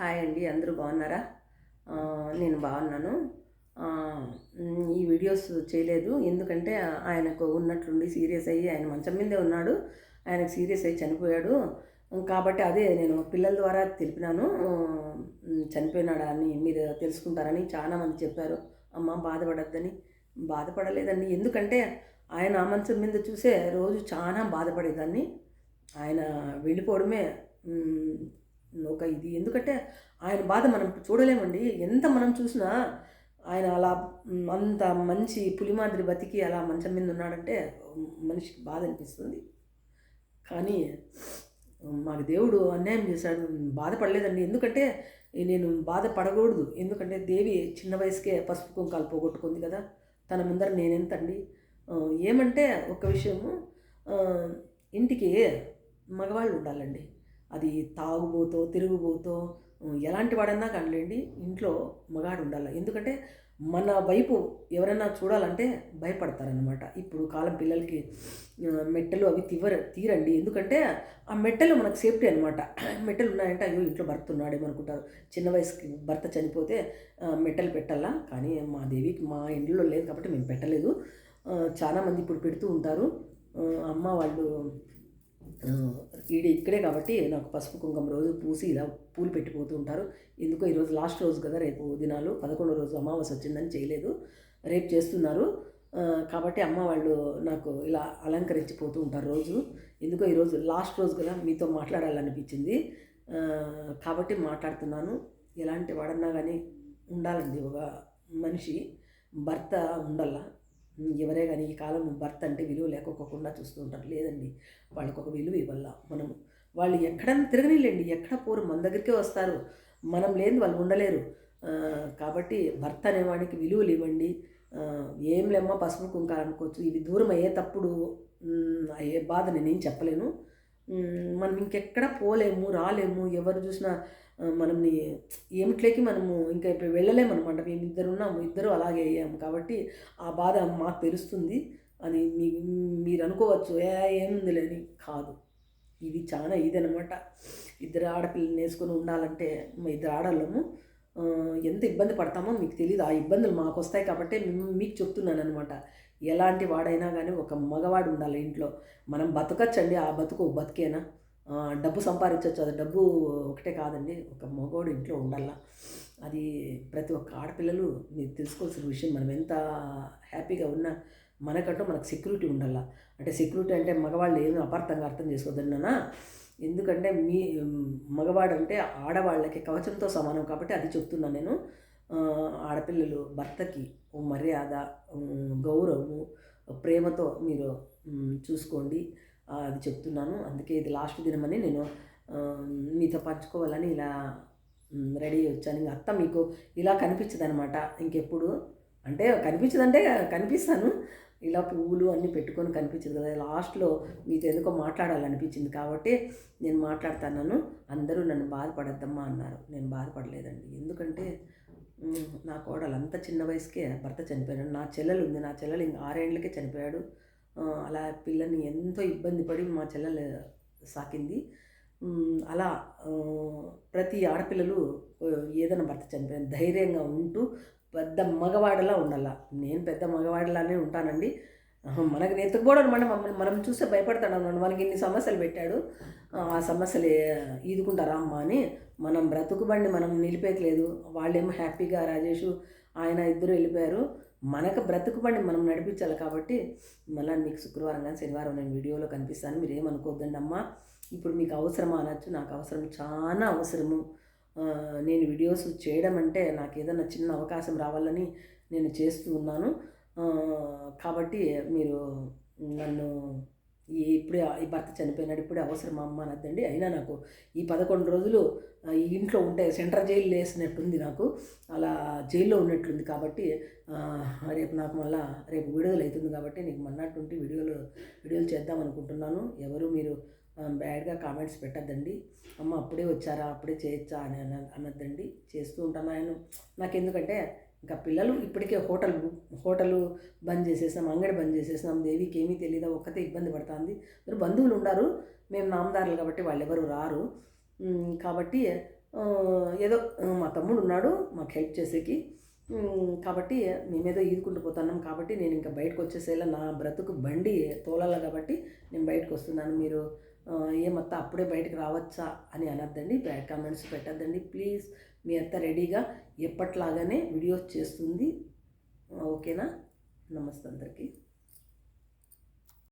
Hi అండి అందరూ బాగున్నారా? నేను బాగున్నాను. ఈ వీడియోస్ చేయలేదు. ఎందుకంటే ఆయనకు ఉన్నట్లుండి సీరియస్ అయ్యి ఆయన మంచం మీదే ఉన్నాడు. ఆయనకు సీరియస్ అయ్యి చనిపోయాడు. కాబట్టి అదే నేను పిల్లల ద్వారా తెలిపినాను. చనిపోయినాడా అని మీరు తెలుసుకుంటారని చాలామంది చెప్పారు. అమ్మ బాధపడద్దని. బాధపడలేదండి. ఎందుకంటే ఆయన ఆ మంచం మీద చూసే రోజు చాలా బాధపడేదాన్ని. ఆయన వెళ్ళిపోవడమే ఒక ఇది. ఎందుకంటే ఆయన బాధ మనం చూడలేమండి. ఎంత మనం చూసినా ఆయన అలా అంత మంచి పులి మాదిరి బతికి అలా మంచం మీద ఉన్నాడంటే మనిషికి బాధ అనిపిస్తుంది. కానీ మాకు దేవుడు అన్యాయం చేశాడు. బాధపడలేదండి. ఎందుకంటే నేను బాధపడకూడదు. ఎందుకంటే దేవి చిన్న వయసుకే పసుపు కుంకాలు పోగొట్టుకుంది కదా. తన ముందర నేనెంతండి? ఏమంటే ఒక విషయము ఇంటికి మగవాళ్ళు ఉండాలండి. అది తాగుబోతో తిరుగుబోతో ఎలాంటి వాడన్నా కానిలేండి ఇంట్లో మగాడు ఉండాలి. ఎందుకంటే మన వైపు ఎవరైనా చూడాలంటే భయపడతారనమాట ఇప్పుడు కాలం పిల్లలకి మెట్టలు అవి తివ్వరు తీరండి. ఎందుకంటే ఆ మెట్టలు మనకు సేఫ్టీ అనమాట మెట్టలు ఉన్నాయంటే అయ్యో ఇంట్లో భర్త ఉన్నాడేమో అనుకుంటారు చిన్న వయసుకి భర్త చనిపోతే మెట్టలు పెట్టాలా? కానీ మా దేవికి మా ఇంట్లో లేదు కాబట్టి మేము పెట్టలేదు. చాలామంది ఇప్పుడు పెడుతూ ఉంటారు. అమ్మ వాళ్ళు ఈడ ఇక్కడే కాబట్టి నాకు పసుపు కుంకుమ రోజు పూసి ఇలా పూలు పెట్టిపోతూ ఉంటారు. ఎందుకో ఈరోజు లాస్ట్ రోజు కదా రేపు దినాలు పదకొండో రోజు అమావాస్య వచ్చిందని చేయలేదు. రేపు చేస్తున్నారు. కాబట్టి అమ్మ వాళ్ళు నాకు ఇలా అలంకరించిపోతూ ఉంటారు రోజు. ఎందుకో ఈరోజు లాస్ట్ రోజు కదా మీతో మాట్లాడాలనిపించింది. కాబట్టి మాట్లాడుతున్నాను. ఎలాంటి వాడన్నా కానీ ఉండాలండి. ఒక మనిషి భర్త ఉండాల? ఎవరే కానీ ఈ కాలం భర్త అంటే విలువ లేకపోకుండా చూస్తూ ఉంటారు. లేదండి వాళ్ళకు ఒక విలువ ఇవ్వాల మనము. వాళ్ళు ఎక్కడన్నా తిరగనిలేండి ఎక్కడ పోరు మన దగ్గరికే వస్తారు. మనం లేని వాళ్ళు ఉండలేరు. కాబట్టి భర్త అనేవాడికి విలువలు ఇవ్వండి. ఏం లేమ్మా పసుపు కుంకాలనుకోవచ్చు అనుకోవచ్చు. దూరం అయ్యేటప్పుడు తప్పుడు అయ్యే బాధ నేనేం చెప్పలేను. మనం ఇంకెక్కడ పోలేము రాలేము ఎవరు చూసినా మనల్ని ఏమిట్లోకి మనము ఇంకా ఇప్పుడు వెళ్ళలేము అనమాట మేము ఇద్దరు ఉన్నాము ఇద్దరు అలాగే అయ్యాము కాబట్టి ఆ బాధ మాకు తెలుస్తుంది అని మీ మీరు అనుకోవచ్చు. ఏ ఏముందిలే అని కాదు. ఇది చాలా ఇదనమాట ఇద్దరు ఆడపిల్లని వేసుకొని ఉండాలంటే ఇద్దరు ఆడవాళ్ళము. ఎంత ఇబ్బంది పడతామో మీకు తెలియదు ఆ ఇబ్బందులు మాకు వస్తాయి కాబట్టి మేము- మీకు చెప్తున్నాను అనమాట ఎలాంటి వాడైనా కానీ ఒక మగవాడు ఉండాలి ఇంట్లో. మనం బతకచ్చండి. ఆ బతుకు బతికేనా? డబ్బు సంపాదించవచ్చు అది డబ్బు ఒకటే కాదండి ఒక మగవాడు ఇంట్లో ఉండాల? అది ప్రతి ఒక్క ఆడపిల్లలు మీరు తెలుసుకోవాల్సిన విషయం. మనం ఎంత హ్యాపీగా ఉన్నా మనకంటూ మనకు సెక్యూరిటీ ఉండాల? అంటే సెక్యూరిటీ అంటే మగవాళ్ళు ఏమి అపార్థంగా అర్థం చేసుకోవద్దండి ఎందుకంటే మీ మగవాడంటే ఆడవాళ్ళకి కవచంతో సమానం కాబట్టి అది చెప్తున్నాను నేను. ఆడపిల్లలు భర్తకి ఓ మర్యాద గౌరవము ప్రేమతో మీరు చూసుకోండి. అది చెప్తున్నాను. అందుకే ఇది లాస్ట్ దినమని నేను మీతో పంచుకోవాలని ఇలా రెడీ వచ్చాను. ఇంకా అత్త మీకు ఇలా కనిపించదు అనమాట ఇంకెప్పుడు? అంటే కనిపించదంటే కనిపిస్తాను. ఇలా పువ్వులు అన్నీ పెట్టుకొని కనిపించదు కదా. లాస్ట్లో మీతో ఎందుకో మాట్లాడాలనిపించింది కాబట్టి నేను మాట్లాడుతున్నాను. అందరూ నన్ను బాధపడద్దమ్మా అన్నారు. నేను బాధపడలేదండి. ఎందుకంటే నా కోడలు అంత చిన్న వయసుకే భర్త చనిపోయాడు. నా చెల్లెలు ఉంది నా చెల్లెలు ఇంకా ఆరేండ్లకే చనిపోయాడు. అలా పిల్లని ఎంతో ఇబ్బంది పడి మా చెల్లెలు సాకింది. అలా ప్రతి ఆడపిల్లలు ఏదైనా భర్త చనిపోయిన ధైర్యంగా ఉంటూ పెద్ద మగవాడిలా ఉండాల. నేను పెద్ద మగవాడిలానే ఉంటానండి. మనకు మనకి నెత్తుకుపోవడం అనమాట మమ్మల్ని మనం చూస్తే భయపడతాడు మనకి ఇన్ని సమస్యలు పెట్టాడు. ఆ సమస్యలు ఈదుకుంటారా అమ్మ అని. మనం బ్రతుకు బండి మనం నిలిపేయట్లేదు. వాళ్ళేమో హ్యాపీగా రాజేషు ఆయన ఇద్దరు వెళ్ళిపోయారు. మనకు బ్రతుకుబండి మనం నడిపించాలి కాబట్టి మళ్ళీ మీకు శుక్రవారం కానీ శనివారం నేను వీడియోలో కనిపిస్తాను. మీరు ఏమనుకోవద్దండి అమ్మ. ఇప్పుడు మీకు అవసరమా అనొచ్చు? నాకు అవసరం చాలా అవసరము. నేను వీడియోస్ చేయడం అంటే నాకు ఏదైనా చిన్న అవకాశం రావాలని నేను చేస్తూ ఉన్నాను. కాబట్టి మీరు నన్ను ఇప్పుడే ఈ భర్త చనిపోయినాడు ఇప్పుడే అవసరం అమ్మ అనద్దండి. అయినా నాకు ఈ పదకొండు రోజులు ఈ ఇంట్లో ఉంటే సెంట్రల్ జైలు వేసినట్టుంది నాకు. అలా జైల్లో ఉన్నట్లుంది కాబట్టి రేపు నాకు మళ్ళా రేపు విడుదల అవుతుంది కాబట్టి నీకు మొన్నటువంటి వీడియోలు వీడియోలు చేద్దాం అనుకుంటున్నాను. ఎవరు మీరు బ్యాడ్గా కామెంట్స్ పెట్టద్దండి. అమ్మ అప్పుడే వచ్చారా అప్పుడే చేయొచ్చా అని అన్న అనద్దండి. చేస్తూ ఉంటాను ఆయన. నాకెందుకంటే ఇంకా పిల్లలు ఇప్పటికే హోటల్ హోటల్ బంద్ చేసేసినాం అంగడి బంద్ చేసేసాం దేవికి ఏమీ తెలియదు ఒక్కతే ఇబ్బంది పడుతుంది. మీరు బంధువులు ఉండరు మేము నామదారులు కాబట్టి వాళ్ళు ఎవరు రారు కాబట్టి ఏదో మా తమ్ముడు ఉన్నాడు మాకు హెల్ప్ చేసేకి. కాబట్టి మేమేదో ఈదుకుంటూ పోతున్నాం. కాబట్టి నేను ఇంకా బయటకు వచ్చేసేలా నా బ్రతుకు బండి తోలాల కాబట్టి నేను బయటకు వస్తున్నాను. మీరు ఏమత్తా అప్పుడే బయటకు రావచ్చా అని అనద్దండి బ్యాడ్ కామెంట్స్ పెట్టద్దండి. ప్లీజ్ మీ అత్త రెడీగా ఎప్పట్లాగానే వీడియోస్ చేస్తుంది. ఓకేనా? నమస్తే అందరికీ.